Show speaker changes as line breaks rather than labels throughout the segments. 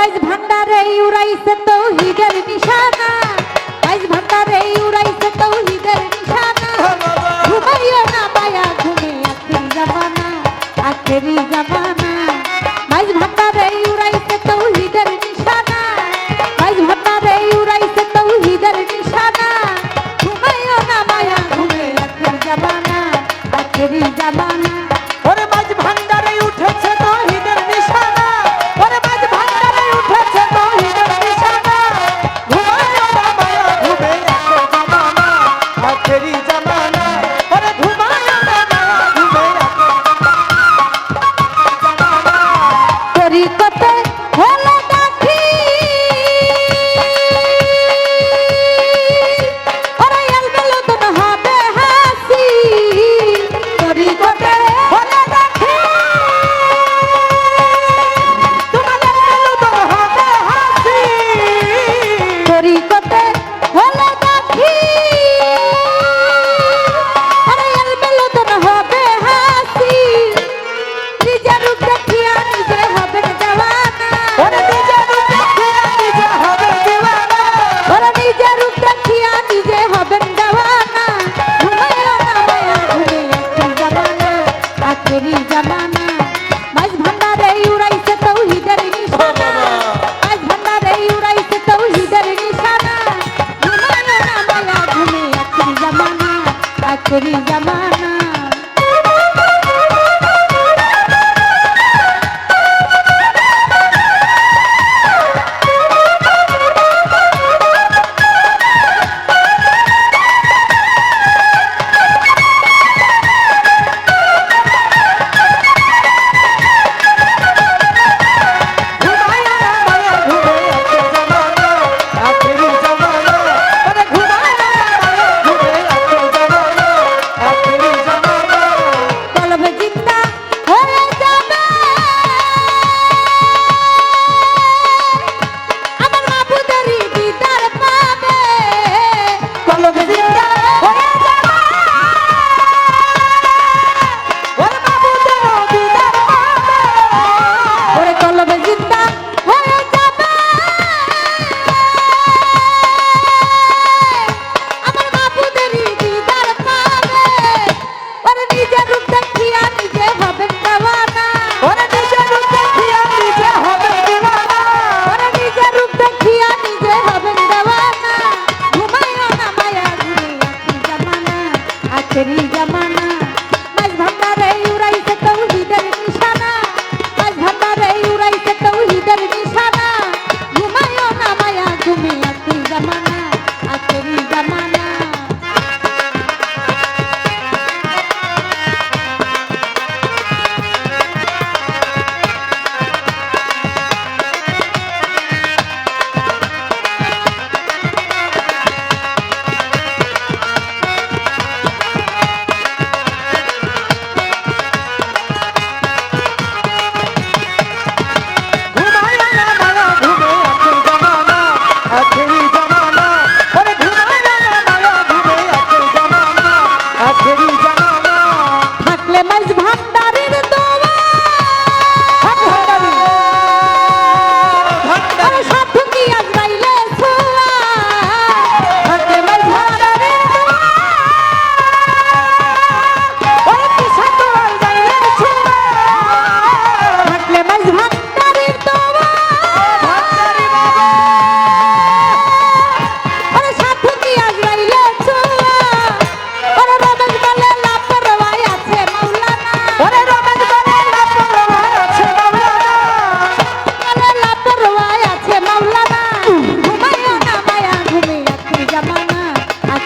আইজ ভান্ডারে উড়াইছে তৌহিদের নিশানা। আইজ ভান্ডারে উড়াইছে তৌহিদের নিশানা। ঘুমাইও না মায়া ঘুমে আখেরি জামানা আখেরি জামানা।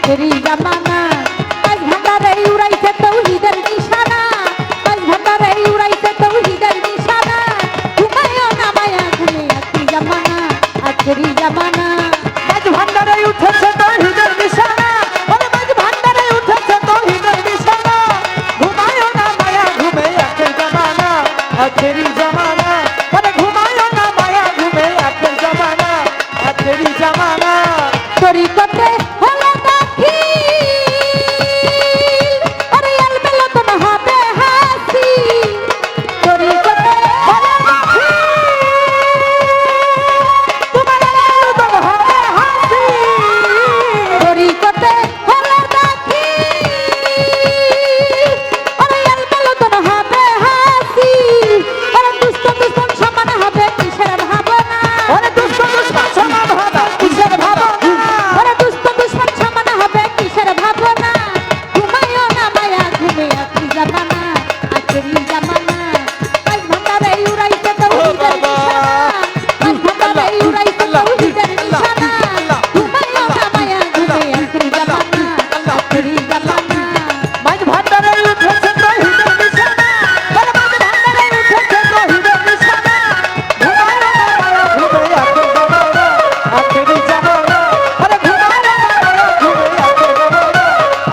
Querida mamá.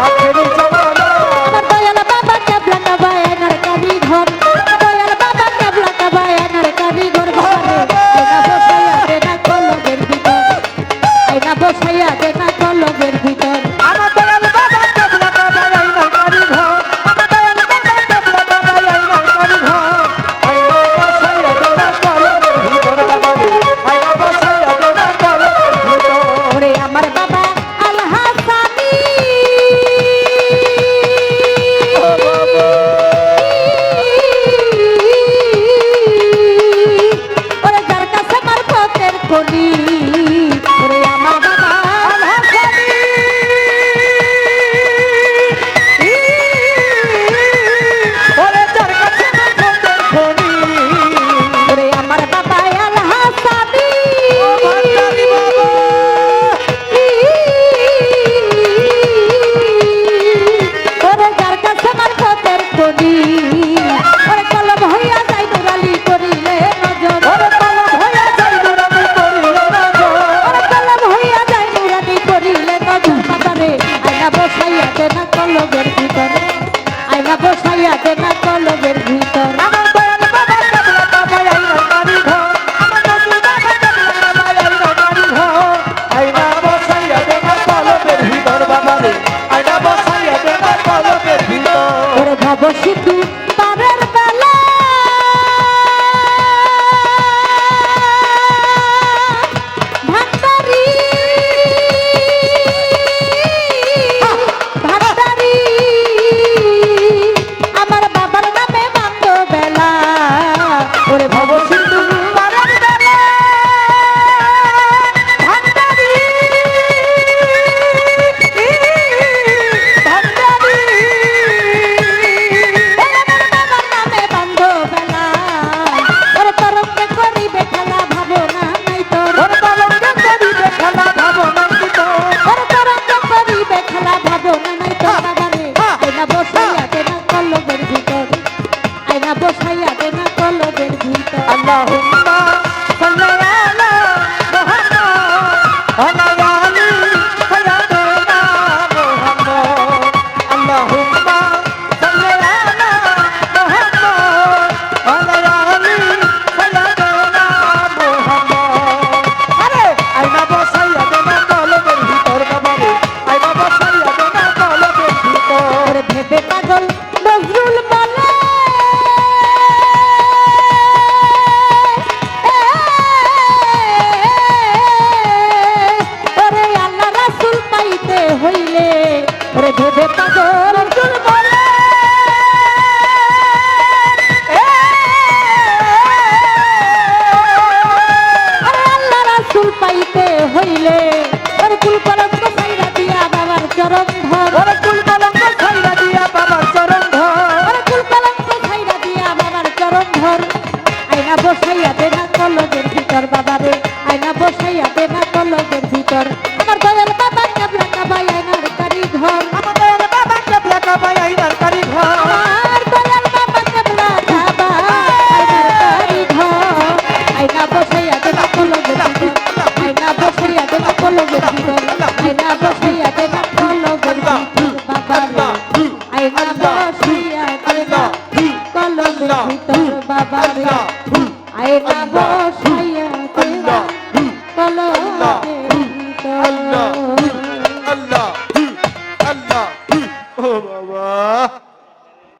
aquele
te na con los vertitos. Hay una cosa ya te na con los vertitos. কলবের ভিতর।